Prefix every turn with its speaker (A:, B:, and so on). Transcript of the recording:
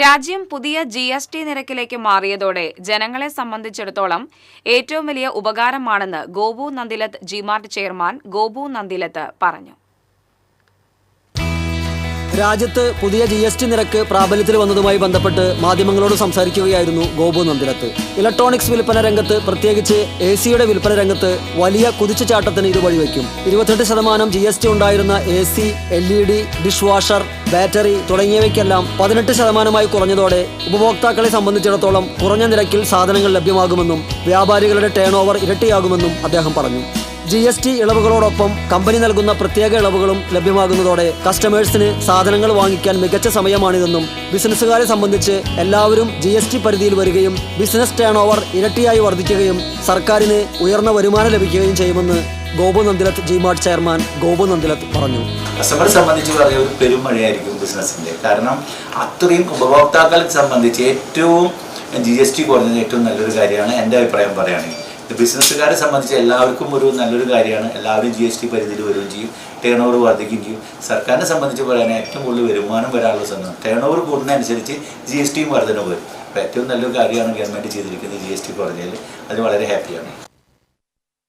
A: രാജ്യം പുതിയ G S T നിരക്കിലേക്ക് മാറിയതോടെ ജനങ്ങളെ സംബന്ധിച്ചിടത്തോളം ഏറ്റവും വലിയ ഉപകാരമാണെന്ന് ഗോപു നന്ദിലത്ത് ജിമാർട്ട് ചെയർമാൻ ഗോപു നന്ദിലത്ത് പറഞ്ഞു.
B: രാജ്യത്ത് പുതിയ ജി എസ് ടി നിരക്ക് പ്രാബല്യത്തിൽ വന്നതുമായി ബന്ധപ്പെട്ട് മാധ്യമങ്ങളോട് സംസാരിക്കുകയായിരുന്നു ഗോപു നന്ദിലത്ത് ഇലക്ട്രോണിക്സ് വിൽപ്പന രംഗത്ത് പ്രത്യേകിച്ച് എ സിയുടെ വിൽപ്പന രംഗത്ത് വലിയ കുതിച്ചുചാട്ടത്തിന് ഇത് വഴിവെക്കും. ഇരുപത്തെട്ട് ശതമാനം ജി എസ് ടി ഉണ്ടായിരുന്ന A C L E D dishwasher battery തുടങ്ങിയവയ്ക്കെല്ലാം പതിനെട്ട് ശതമാനമായി കുറഞ്ഞതോടെ ഉപഭോക്താക്കളെ സംബന്ധിച്ചിടത്തോളം കുറഞ്ഞ നിരക്കിൽ സാധനങ്ങൾ ലഭ്യമാകുമെന്നും വ്യാപാരികളുടെ ടേൺ ഓവർ ഇരട്ടിയാകുമെന്നും അദ്ദേഹം പറഞ്ഞു. ജി എസ് ടി ഇളവുകളോടൊപ്പം കമ്പനി നൽകുന്ന പ്രത്യേക ഇളവുകളും ലഭ്യമാകുന്നതോടെ കസ്റ്റമേഴ്സിന് സാധനങ്ങൾ വാങ്ങിക്കാൻ മികച്ച സമയമാണിതെന്നും ബിസിനസ്സുകാരെ സംബന്ധിച്ച് എല്ലാവരും ജി എസ് ടി പരിധിയിൽ വരികയും ബിസിനസ് ടേൺ ഓവർ ഇരട്ടിയായി വർദ്ധിക്കുകയും സർക്കാരിന് ഉയർന്ന വരുമാനം ലഭിക്കുകയും ചെയ്യുമെന്ന് ഗോപു നന്ദിലത്ത് ജിമാർട്ട് ചെയർമാൻ ഗോപു നന്ദിലത്ത് പറഞ്ഞു.
C: കസ്റ്റമറെ സംബന്ധിച്ച് പറഞ്ഞ ഒരു പെരുമഴയായിരിക്കും ബിസിനസ്സിന്റെ കാരണം അത്രയും ഉപഭോക്താക്കളെ സംബന്ധിച്ച് ഏറ്റവും ജി എസ് ടി കുറഞ്ഞത് ഏറ്റവും നല്ലൊരു കാര്യമാണ് എന്റെ അഭിപ്രായം പറയുകയാണെങ്കിൽ. ബിസിനസ്സുകാരെ സംബന്ധിച്ച് എല്ലാവർക്കും ഒരു നല്ലൊരു കാര്യമാണ്. എല്ലാവരും ജി എസ് ടി പരിധിയിൽ വരികയും ചെയ്യും. ടേൺ ഓവർ വർദ്ധിക്കുകയും ചെയ്യും. സർക്കാരിനെ സംബന്ധിച്ച് പറയാൻ ഏറ്റവും കൂടുതൽ വരുമാനം വരാനുള്ള സമയം ടേൺ ഓവർ കൂടുന്നതനുസരിച്ച് ജി എസ് ടിയും വർധന വരും. അപ്പോൾ ഏറ്റവും നല്ലൊരു കാര്യമാണ് ഗവൺമെന്റ് ചെയ്തിരിക്കുന്നത് ജി എസ് ടി കുറഞ്ഞതിൽ അത് വളരെ ഹാപ്പിയാണ്